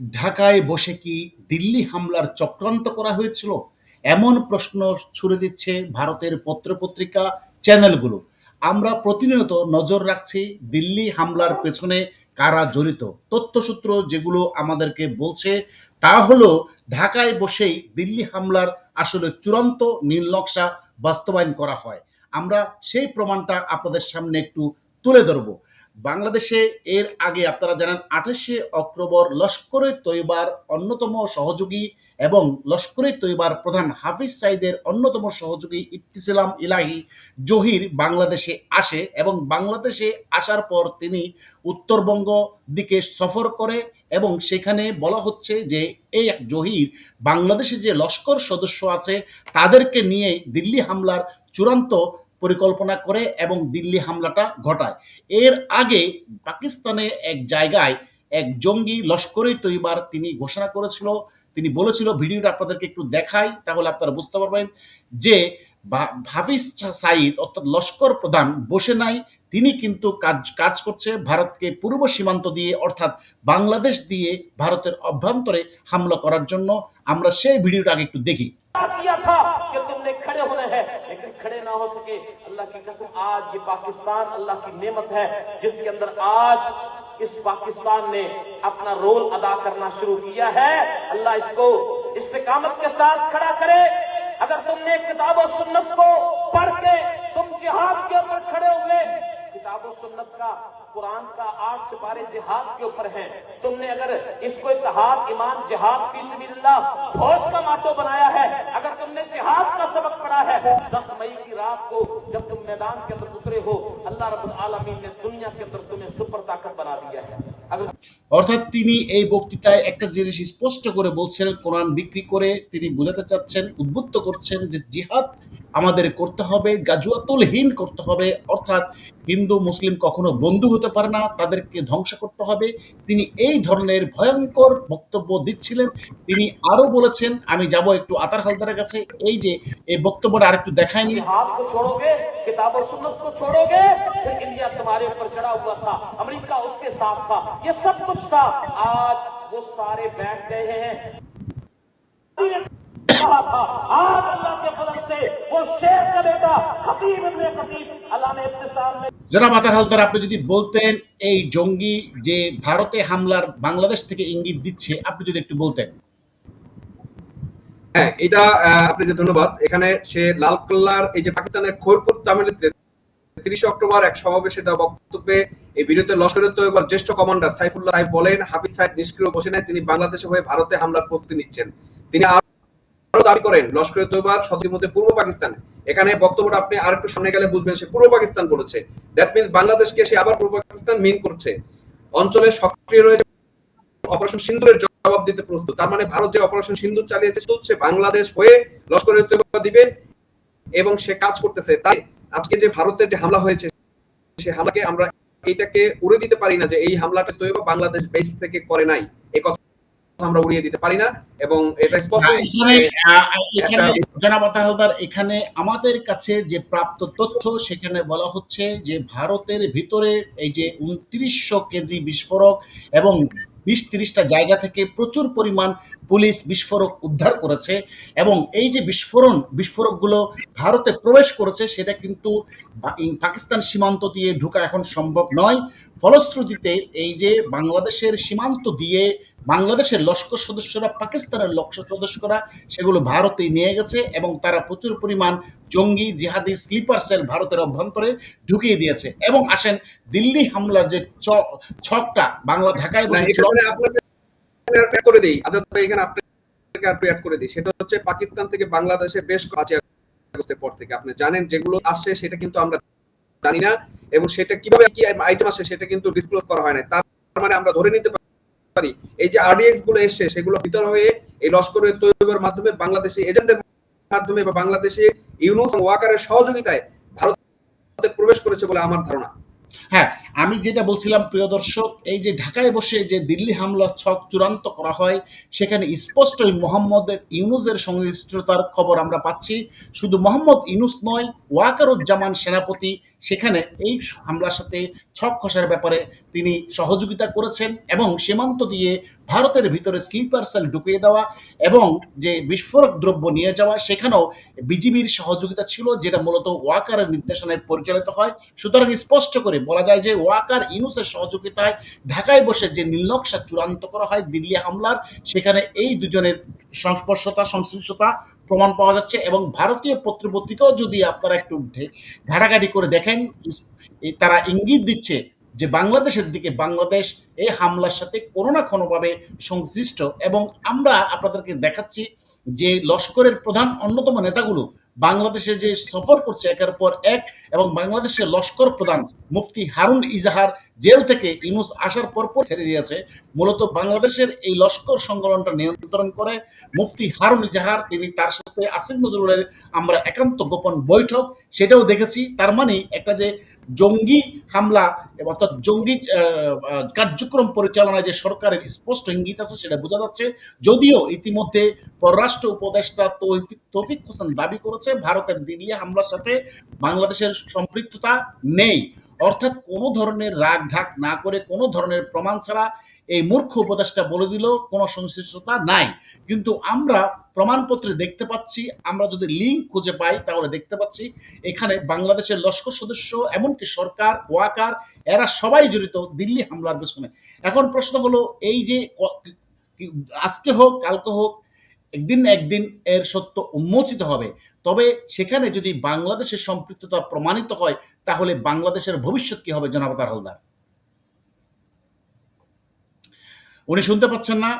ঢাকায় বসে কি দিল্লি হামলার চক্রান্ত করা হয়েছিল? এমন প্রশ্ন ছুড়ে দিচ্ছে ভারতের পত্রপত্রিকা চ্যানেলগুলো। আমরা প্রতিনিয়ত নজর রাখছি দিল্লি হামলার পেছনে কারা জড়িত। তথ্যসূত্র যেগুলো আমাদেরকে বলছে, তা হলো ঢাকায় বসেই দিল্লি হামলার আসলে চূড়ান্ত নীল নকশা বাস্তবায়ন করা হয়। আমরা সেই প্রমাণটা আপনাদের সামনে একটু তুলে ধরবো। বাংলাদেশে এর আগে আপনারা জানেন আঠাশে অক্টোবর লস্করে তৈবার অন্যতম সহযোগী এবং লস্করে তৈবার প্রধান হাফিজ সাইদের অন্যতম সহযোগী ইফতিসালাম ইলাহি জহির বাংলাদেশে আসে এবং বাংলাদেশে আসার পর তিনি উত্তরবঙ্গ দিকে সফর করে এবং সেখানে বলা হচ্ছে যে এই জহির বাংলাদেশে যে লস্কর সদস্য আছে তাদেরকে নিয়ে দিল্লি হামলার চূড়ান্ত পরিকল্পনা করে এবং দিল্লি হামলাটা ঘটায়। এর আগে পাকিস্তানে এক জায়গায় এক জঙ্গি লস্করে তৈবার তিনি ঘোষণা করেছিল, তিনি বলেছিল, ভিডিওটা আপনাদেরকে একটু দেখাই, তাহলে আপনারা বুঝতে পারবেন যে ভা- হাফিজ সাইদ, অর্থাৎ লস্কর প্রধান বসে নাই, তিনি কিন্তু কাজ কাজ করছে ভারতকে পূর্ব সীমান্ত দিয়ে, অর্থাৎ বাংলাদেশ দিয়ে ভারতের অভ্যন্তরে হামলা করার জন্য। আমরা সেই ভিডিওটা আগে একটু দেখি। نہ ہو سکے۔ اللہ کی قسم، آج یہ پاکستان اللہ کی نعمت ہے، جس کے اندر آج اس پاکستان نے اپنا رول ادا کرنا شروع کیا ہے۔ اللہ اس کو استقامت کے ساتھ کھڑا کرے۔ اگر تم نے کتاب و سنت کو پڑھ کے تم جہاد کے اوپر کھڑے ہوئے، کتاب و سنت کا، قرآن کا آٹھ سپارے جہاد کے اوپر ہیں تم نے اگر اس کو اتحاد، ایمان، جہاد فی اللہ، فوج کا ماتو بنایا है दस मई की रात को जब तुम मैदान के अंदर उतरे हो अल्लाह रब्बुल आलमीन ने दुनिया के अंदर तुम्हें सुपर ताकत बना दिया है अगर অর্থাৎ তিনি এই বক্তৃতায় একটা জিনিস স্পষ্ট করে বলছেন কোরআন বিক্রি করে তিনি বোঝাতে চাচ্ছেন উদ্বুদ্ধ করছেন যে জিহাদ আমাদের করতে হবে গাজুয়াতুলহীন করতে হবে অর্থাৎ হিন্দু মুসলিম কখনো বন্ধু হতে পারে না তাদেরকে ধ্বংস করতে হবে তিনি এই ধরনের ভয়ঙ্কর বক্তব্য দিচ্ছিলেন তিনি আরো বলেছেন আমি যাব একটু আতার হালদারের কাছে এই যে এই বক্তব্যটা আর একটু দেখায়নি জনাব আতার হালদার আপনি যদি বলতেন এই জঙ্গি যে ভারতে হামলার বাংলাদেশ থেকে ইঙ্গিত দিচ্ছে আপনি যদি একটু বলতেন। হ্যাঁ এটা ধন্যবাদ। এখানে সে এই যে পাকিস্তানের খোরপুর তামিলিতে তিরিশে অক্টোবর এক সমাবেশে দেওয়া বক্তব্যে এই ভিডিওতে লস্করের তৈবার জ্যেষ্ঠ কমান্ডার সাইফুল্লাহ সাহেব বলেন, হাফিজ সাহেব নিষ্ক্রিয় বসে নাই, তিনি বাংলাদেশে হয়ে ভারতে হামলার প্রস্তুতি নিচ্ছেন। তিনি আরও দাবি করেন লস্করের তৈবার মধ্যে পূর্ব পাকিস্তান। এখানে বক্তব্যটা আপনি আর একটু সামনে গেলে বুঝবেন, সে পূর্ব পাকিস্তান বলেছে। দ্যাট মিনস বাংলাদেশকে সে আবার পূর্ব পাকিস্তান মিন করছে। অঞ্চলে সক্রিয় রয়েছে অপারেশন সিন্দুরের জবাব দিতে প্রস্তুত। তার মানে ভারত যে অপারেশন সিন্দুর চালিয়েছে চলছে বাংলাদেশ হয়ে লস্করের তৈবা দিবে এবং সে কাজ করতেছে। তাই আজকে যে ভারতের যে হামলা হয়েছে সে হামলাকে আমরা এইটাকে উড়ে দিতে পারি না যে এই হামলাটা তৈবা বাংলাদেশ বেস থেকে করে নাই। এই কথা আমরা উড়িয়ে দিতে পারি না এবং এটা স্পষ্ট না, এখানে আহ, এখানে একটা- জনাব হালদার এখানে আমাদের কাছে যে প্রাপ্ত তথ্য সেখানে বলা হচ্ছে যে ভারতের ভিতরে এই যে উনত্রিশশো কেজি বিস্ফোরক এবং বিশ তিরিশটা জায়গা থেকে প্রচুর পরিমাণ পুলিশ বিস্ফোরক উদ্ধার করেছে এবং এই যে বিস্ফোরণ বিস্ফোরকগুলো ভারতে প্রবেশ করেছে সেটা কিন্তু পাকিস্তান সীমান্ত দিয়ে ঢোকা এখন সম্ভব নয়। ফলশ্রুতিতে এই যে বাংলাদেশের সীমান্ত দিয়ে বাংলাদেশের লস্কর সদস্যরা পাকিস্তানের লস্কর সদস্যরা সেগুলো ভারতে নিয়ে গেছে এবং তারা প্রচুর পরিমাণ জঙ্গি জিহাদি স্লিপার সেল ভারতের অভ্যন্তরে ঢুকিয়ে দিয়েছে। এবং আসেন দিল্লি হামলার যে ছকটা বাংলা ঢাকায় বসে করে দিই। ভাই এখানে আপনাকে অ্যাড করে দিই। সেটা হচ্ছে পাকিস্তান থেকে বাংলাদেশে বেশ পর থেকে। আপনি জানেন যেগুলো আসছে, সেটা কিন্তু আমরা জানি না। এবং সেটা কীভাবে কি আইটেম আসে সেটা কিন্তু ডিসক্লোজ করা হয় না তার মানে আমরা ধরে নিতে পারি, এই যে আরডিএক্সগুলো এসছে, সেগুলো ভিতর হয়ে এই লস্করের তৈরির মাধ্যমে বাংলাদেশি এজেন্টদের মাধ্যমে বা বাংলাদেশে ইউনুস ওয়াকারের সহযোগিতায় ভারতে প্রবেশ করেছে বলে আমার ধারণা। হ্যাঁ আমি যেটা বলছিলাম, প্রিয় দর্শক, এই যে ঢাকায় বসে যে দিল্লি হামলার ছক চূড়ান্ত করা হয়, সেখানে স্পষ্টই মোহাম্মদ ইউনুসের সংশ্লিষ্টতার খবর আমরা পাচ্ছি। শুধু মোহাম্মদ ইউনুস নয়, ওয়াকারুজ্জামান সেনাপতি সেখানে এই হামলার সাথে ছক খসার ব্যাপারে তিনি সহযোগিতা করেছেন এবং সীমান্ত দিয়ে ভারতের ভিতরে স্লিপার সেল ঢুকিয়ে দেওয়া এবং যে বিস্ফোরক দ্রব্য নিয়ে যাওয়া, সেখানেও বিজিবির সহযোগিতা ছিল, যেটা মূলত ওয়াকারের নির্দেশনায় পরিচালিত হয়। সুতরাং স্পষ্ট করে বলা যায় যে ওয়াকার ইনুসের সহযোগিতায় ঢাকায় বসে যে নীলনকশা চূড়ান্ত করা হয় দিল্লি হামলার, সেখানে এই দুজনের সংস্পর্শতা, সংশ্লিষ্টতা প্রমাণ পাওয়া যাচ্ছে এবং ভারতীয় পত্রপত্রিকাও যদি আপনারা একটু ঢে- ঘাটাঘাটি করে দেখেন তারা ইঙ্গিত দিচ্ছে যে বাংলাদেশের দিকে বাংলাদেশ এই হামলার সাথে কোনো না কোনোভাবে সংশ্লিষ্ট এবং আমরা আপনাদেরকে দেখাচ্ছি যে লস্করের প্রধান অন্যতম নেতাগুলো বাংলাদেশে যে সফর করছে একের পর এক এবং বাংলাদেশের লস্কর প্রধান মুফতি হারুন ইজাহার জেল থেকে ইনুস আসার পর পর ছেড়ে দিয়েছে। মূলত বাংলাদেশের এই লস্কর সংগঠনটা নিয়ন্ত্রণ করে মুফতি হারুন ইজাহার তিনি তার সাথে আসিফ নজরুলের আমরা একান্ত গোপন বৈঠক সেটাও দেখেছি। তার মানে একটা যে জঙ্গি হামলা অর্থাৎ জঙ্গি কার্যক্রম পরিচালনায় যে সরকারের স্পষ্ট ইঙ্গিত আছে সেটা বোঝা যাচ্ছে। যদিও ইতিমধ্যে পররাষ্ট্র উপদেষ্টা তৌফিক তৌফিক হোসেন দাবি করেছে, ভারতের দিল্লি হামলার সাথে বাংলাদেশের সম্পৃক্ততা নেই। অর্থাৎ কোনো ধরনের রাগ ঢাক না করে কোনো ধরনের প্রমাণ ছাড়া এই মূর্খ উপদেষ্টা বলে দিল, কোনো সংশ্লিষ্টতা নাই। কিন্তু আমরা প্রমাণপত্রে দেখতে পাচ্ছি, আমরা যদি লিঙ্ক খুঁজে পাই তাহলে দেখতে পাচ্ছি, এখানে বাংলাদেশের লস্কর সদস্য, এমনকি সরকার, ওয়াকার, এরা সবাই জড়িত দিল্লি হামলার পেছনে। এখন প্রশ্ন হলো, এই যে আজকে হোক, কালকে হোক, একদিন একদিন এর সত্য উন্মোচিত হবে। তবে সেখানে যদি বাংলাদেশের সম্পৃক্ততা প্রমাণিত হয় তাহলে বাংলাদেশের ভবিষ্যৎ কি হবে, জনাব তার হালদার? উনি শুনতে পাচ্ছেন না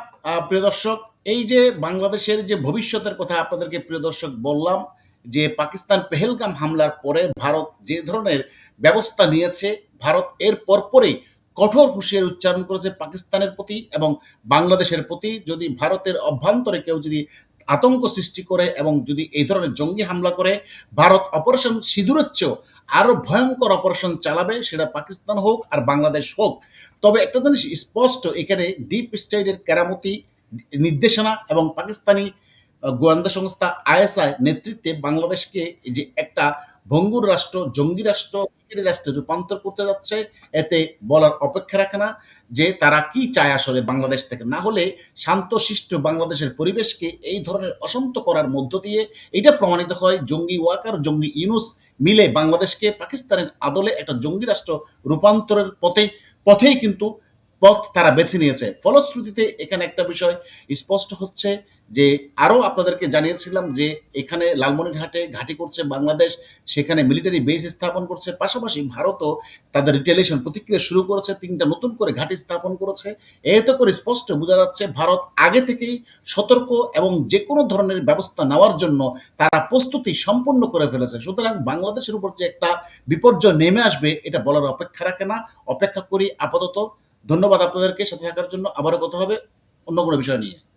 প্রিয় দর্শক, এই যে বাংলাদেশের যে ভবিষ্যতের কথা আপনাদেরকে প্রিয় দর্শক বললাম, যে পাকিস্তান পেহেলগাম হামলার পরে ভারত যে ধরনের ব্যবস্থা নিয়েছে, ভারত এর পরপরই কঠোর হুঁশিয়ার উচ্চারণ করেছে পাকিস্তানের প্রতি এবং বাংলাদেশের প্রতি। যদি ভারতের অভ্যন্তরে কেউ যদি আতঙ্ক সৃষ্টি করে এবং যদি এই ধরনের জঙ্গি হামলা করে, ভারত অপারেশন সিঁদুরের চেয়েও আরও ভয়ঙ্কর অপারেশন চালাবে, সেটা পাকিস্তান হোক আর বাংলাদেশ হোক। তবে একটা জিনিস স্পষ্ট, এখানে ডিপ স্টেটের কেরামতি নির্দেশনা এবং পাকিস্তানি গোয়েন্দা সংস্থা আইএসআই নেতৃত্বে বাংলাদেশকে যে একটা ভঙ্গুর রাষ্ট্র, জঙ্গি রাষ্ট্র রাষ্ট্রে রূপান্তর করতে যাচ্ছে, এতে বলার অপেক্ষা রাখে না যে তারা কি চায় আসলে বাংলাদেশ থেকে। না হলে শান্তশিষ্ট বাংলাদেশের পরিবেশকে এই ধরনের অশান্ত করার মধ্য দিয়ে, এটা প্রমাণিত হয় জঙ্গি ওয়াকার, জঙ্গি ইউনুস মিলে বাংলাদেশকে পাকিস্তানের আদলে একটা জঙ্গি রাষ্ট্র রূপান্তরের পথে পথেই কিন্তু পথ তারা বেছে নিয়েছে। ফলশ্রুতিতে এখানে একটা বিষয় স্পষ্ট হচ্ছে যে, আরও আপনাদেরকে জানিয়েছিলাম যে, এখানে লালমনিরহাটে ঘাঁটি করছে বাংলাদেশ, সেখানে মিলিটারি বেস স্থাপন করছে, পাশাপাশি ভারতও তাদের রিটেলিয়েশন প্রতিক্রিয়া শুরু করেছে, তিনটা নতুন করে ঘাঁটি স্থাপন করেছে। এতে করে স্পষ্ট বোঝা যাচ্ছে, ভারত আগে থেকেই সতর্ক এবং যে কোনো ধরনের ব্যবস্থা নেওয়ার জন্য তারা প্রস্তুতি সম্পূর্ণ করে ফেলেছে। সুতরাং বাংলাদেশের উপর যে একটা বিপর্যয় নেমে আসবে, এটা বলার অপেক্ষা রাখে না। অপেক্ষা করি আপাতত ধন্যবাদ আপনাদেরকে সাথে থাকার জন্য। আবারও কথা হবে অন্য কোনো বিষয় নিয়ে।